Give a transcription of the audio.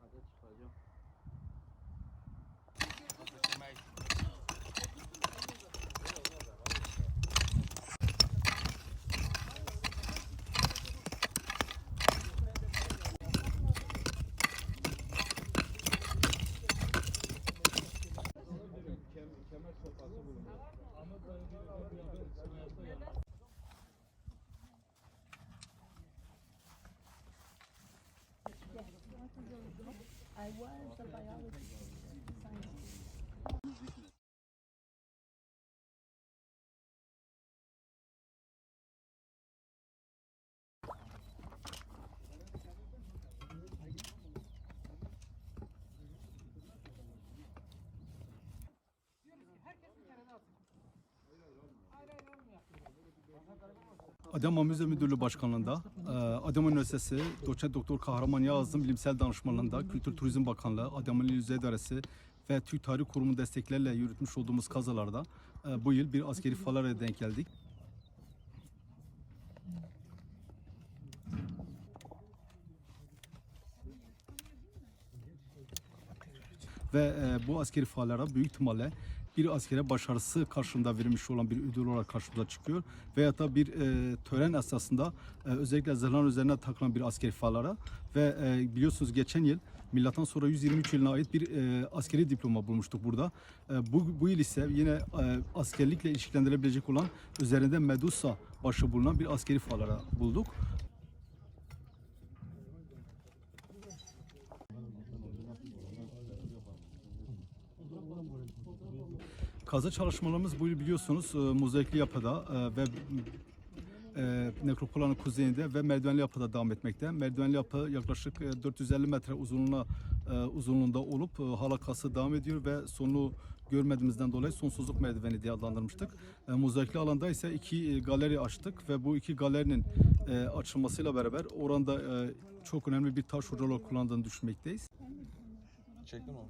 Hadi çıkacağım. kemer sopası bulunuyor. Ama dayanıyor. I was a biology scientist. Adıyaman Müze Müdürlüğü Başkanlığı'nda, e, Adıyaman Üniversitesi Doçent Doktor Kahraman Yağız'ın bilimsel danışmanlığında Kültür Turizm Bakanlığı, Adıyaman İl Yüzey İdaresi ve Türk Tarih Kurumu desteklerle yürütmüş olduğumuz kazalarda e, bu yıl bir askeri falaraya denk geldik. Ve e, bu askeri faallara büyük ihtimalle bir askere başarısı karşılığında verilmiş olan bir ödül olarak karşımıza çıkıyor. Veyahut da bir e, tören esasında e, özellikle zırhların üzerine takılan bir askeri faallara ve e, biliyorsunuz geçen yıl milattan sonra 123 yılına ait bir e, askeri diploma bulmuştuk burada. E, bu, bu yıl ise yine e, askerlikle ilişkilendirilebilecek olan üzerinde Medusa başı bulunan bir askeri faallara bulduk. Kazı çalışmalarımız bu biliyorsunuz e, mozaikli yapıda e, ve e, nekropolanın kuzeyinde ve merdivenli yapıda devam etmekte. Merdivenli yapı yaklaşık e, 450 metre uzunluğuna e, uzunluğunda olup e, halakası devam ediyor ve sonunu görmediğimizden dolayı sonsuzluk merdiveni diye adlandırmıştık. E, alanda ise iki e, galeri açtık ve bu iki galerinin e, açılmasıyla beraber oranda e, çok önemli bir taş olarak kullandığını düşünmekteyiz. Çektin mi?